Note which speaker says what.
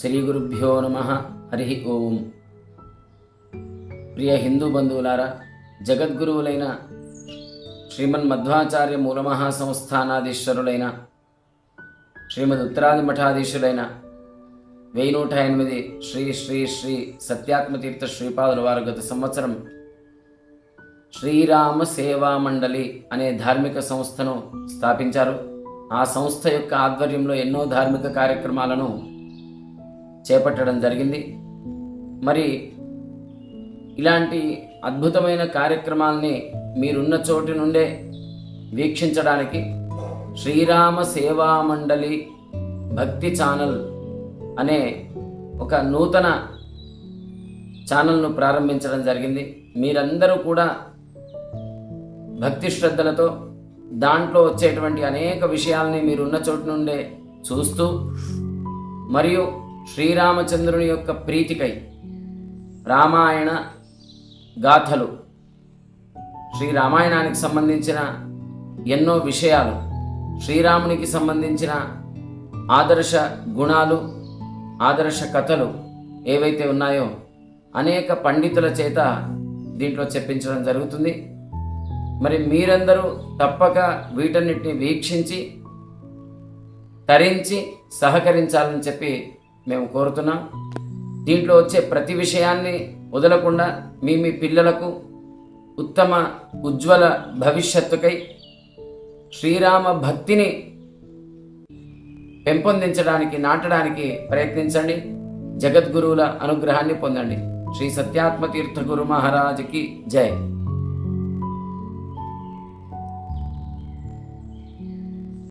Speaker 1: శ్రీ గురుభ్యో నమ. హరి ఓం. ప్రియ హిందూ బంధువులారా జగద్గురువులైన శ్రీమన్ మధ్వాచార్య మూలమహాసంస్థానాధీశ్వరులైన శ్రీమద్ ఉత్తరాది మఠాధీశులైన వెయ్యి నూట ఎనిమిది శ్రీ శ్రీ శ్రీ సత్యాత్మతీర్థ శ్రీపాదుల వారు గత సంవత్సరం శ్రీరామ సేవా మండలి అనే ధార్మిక సంస్థను స్థాపించారు. ఆ సంస్థ యొక్క ఆధ్వర్యంలో ఎన్నో ధార్మిక కార్యక్రమాలను చేపట్టడం జరిగింది. మరి ఇలాంటి అద్భుతమైన కార్యక్రమాల్ని మీరున్న చోటి నుండే వీక్షించడానికి శ్రీరామ సేవా మండలి భక్తి ఛానల్ అనే ఒక నూతన ఛానల్ను ప్రారంభించడం జరిగింది. మీరందరూ కూడా భక్తి శ్రద్ధలతో దాంట్లో వచ్చేటువంటి అనేక విషయాల్ని మీరున్న చోటు నుండే చూస్తూ మరియు శ్రీరామచంద్రుని యొక్క ప్రీతికై రామాయణ గాథలు శ్రీ రామాయణానికి సంబంధించిన ఎన్నో విషయాలు శ్రీరామునికి సంబంధించిన ఆదర్శ గుణాలు ఆదర్శ కథలు ఏవైతే ఉన్నాయో అనేక పండితుల చేత దీంట్లో చెప్పించడం జరుగుతుంది. మరి మీరందరూ తప్పక వీటన్నిటిని వీక్షించి తరించి సహకరించాలని చెప్పి మేము కోరుతున్నాం. దీంట్లో వచ్చే ప్రతి విషయాన్ని వదలకుండా మీ మీ పిల్లలకు ఉత్తమ ఉజ్వల భవిష్యత్తుకై శ్రీరామ భక్తిని పెంపొందించడానికి నాటడానికి ప్రయత్నించండి. జగద్గురువుల అనుగ్రహాన్ని పొందండి. శ్రీ సత్యాత్మ తీర్థ గురు మహారాజుకి జై.